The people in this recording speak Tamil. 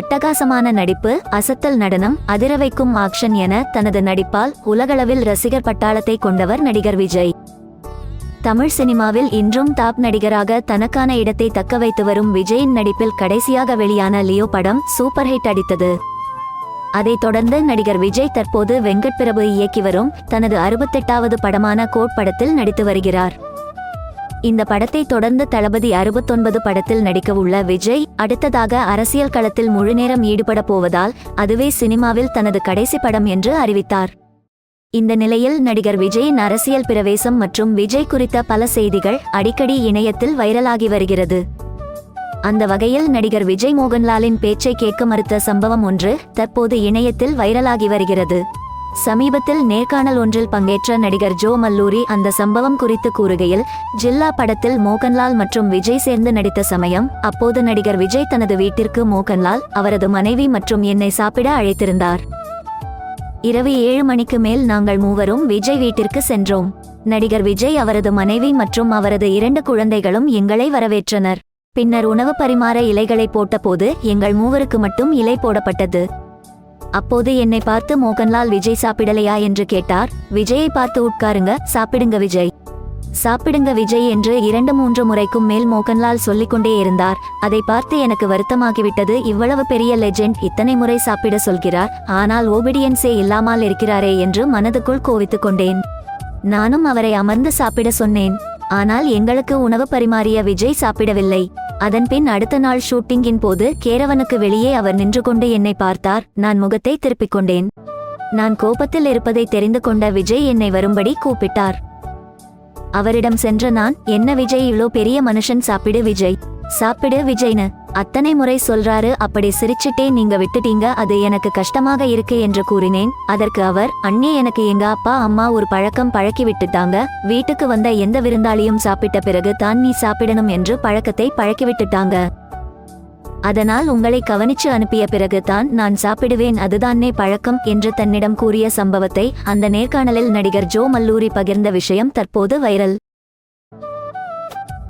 அட்டகாசமான நடிப்பு அசத்தல் நடனம் அதிர வைக்கும் ஆக்ஷன் என தனது நடிப்பால் உலகளவில் ரசிகர் பட்டாளத்தை கொண்டவர் நடிகர் விஜய். தமிழ் சினிமாவில் இன்றும் டாப் நடிகராக தனக்கான இடத்தை தக்க வைத்து வரும் விஜயின் நடிப்பில் கடைசியாக வெளியான லியோ படம் சூப்பர் ஹிட் அடித்தது. அதைத் தொடர்ந்து நடிகர் விஜய் தற்போது வெங்கட் பிரபு இயக்கி வரும் தனது அறுபத்தெட்டாவது படமான கோட் படத்தில் நடித்து வருகிறார். இந்த படத்தை தொடர்ந்து தளபதி அறுபத்தொன்பது படத்தில் நடிக்க உள்ள விஜய் அடுத்ததாக அரசியல் களத்தில் முழுநேரம் ஈடுபட போவதால் அதுவே சினிமாவில் தனது கடைசி படம் என்று அறிவித்தார். இந்த நிலையில் நடிகர் விஜயின் அரசியல் பிரவேசம் மற்றும் விஜய் குறித்த பல செய்திகள் அடிக்கடி இணையத்தில் வைரலாகி வருகிறது. அந்த வகையில் நடிகர் விஜய் மோகன்லாலின் பேச்சை கேட்க மறுத்த சம்பவம் ஒன்று தற்போது இணையத்தில் வைரலாகி வருகிறது. சமீபத்தில் நேர்காணல் ஒன்றில் பங்கேற்ற நடிகர் ஜோ மல்லூரி அந்த சம்பவம் குறித்து கூறுகையில் ஜில்லா படத்தில் மோகன்லால் மற்றும் விஜய் சேர்ந்து நடித்த சமயம் அப்போது நடிகர் விஜய் தனது வீட்டிற்கு மோகன்லால் அவரது மனைவி மற்றும் என்னை சாப்பிட அழைத்திருந்தார். இரவு ஏழு மணிக்கு மேல் நாங்கள் மூவரும் விஜய் வீட்டிற்கு சென்றோம். நடிகர் விஜய் அவரது மனைவி மற்றும் அவரது இரண்டு குழந்தைகளும் எங்களை வரவேற்றனர். பின்னர் உணவு பரிமாற இலைகளை போட்டபோது எங்கள் மூவருக்கு மட்டும் இலை போடப்பட்டது. அப்போது என்னை பார்த்து மோகன்லால் விஜய் சாப்பிடலையா என்று கேட்டார். விஜயை பார்த்து உட்காருங்க சாப்பிடுங்க விஜய். சாப்பிடுங்க விஜய் என்று இரண்டு மூன்று முறைக்கும் மேல் மோகன்லால் சொல்லிக்கொண்டே இருந்தார். அதை பார்த்து எனக்கு வருத்தமாகிவிட்டது. இவ்வளவு பெரிய லெஜெண்ட் இத்தனை முறை சாப்பிட சொல்கிறார். ஆனால் ஓபிடியன்ஸே இல்லாமல் இருக்கிறாரே என்று மனதுக்குள் கோவித்துக் கொண்டேன். நானும் அவரை அமர்ந்து சாப்பிட சொன்னேன். ஆனால் எங்களுக்கு உணவு பரிமாறிய விஜய் சாப்பிடவில்லை. அதன்பின் அடுத்த நாள் ஷூட்டிங்கின் போது கேரவனுக்கு வெளியே அவர் நின்று கொண்டு என்னை பார்த்தார். நான் முகத்தை திருப்பிக் கொண்டேன். நான் கோபத்தில் இருப்பதை தெரிந்து கொண்ட விஜய் என்னை வரும்படி கூப்பிட்டார். அவரிடம் சென்ற நான் என்ன விஜய் இவ்ளோ பெரிய மனுஷன் சாப்பிடு விஜய். சாப்பிடு விஜய்னு. அத்தனை முறை சொல்றாரு அப்படி சிரிச்சிட்டே நீங்க விட்டுட்டீங்க அது எனக்கு கஷ்டமாக இருக்கு என்று கூறினேன். அதற்கு அவர் அண்ணே எனக்கு எங்க அப்பா அம்மா ஒரு பழக்கம் பழக்கி விட்டுட்டாங்க. வீட்டுக்கு வந்த எந்த விருந்தாளியும் சாப்பிட்ட பிறகு தான் நீ சாப்பிடணும் என்று பழக்கத்தை பழக்கி விட்டுட்டாங்க. அதனால் உங்களை கவனிச்சு அனுப்பிய பிறகு தான் நான் சாப்பிடுவேன் அதுதானே பழக்கம் என்று தன்னிடம் கூறிய சம்பவத்தை அந்த நேர்காணலில் நடிகர் ஜோ மல்லூரி பகிர்ந்த விஷயம் தற்போது வைரல்.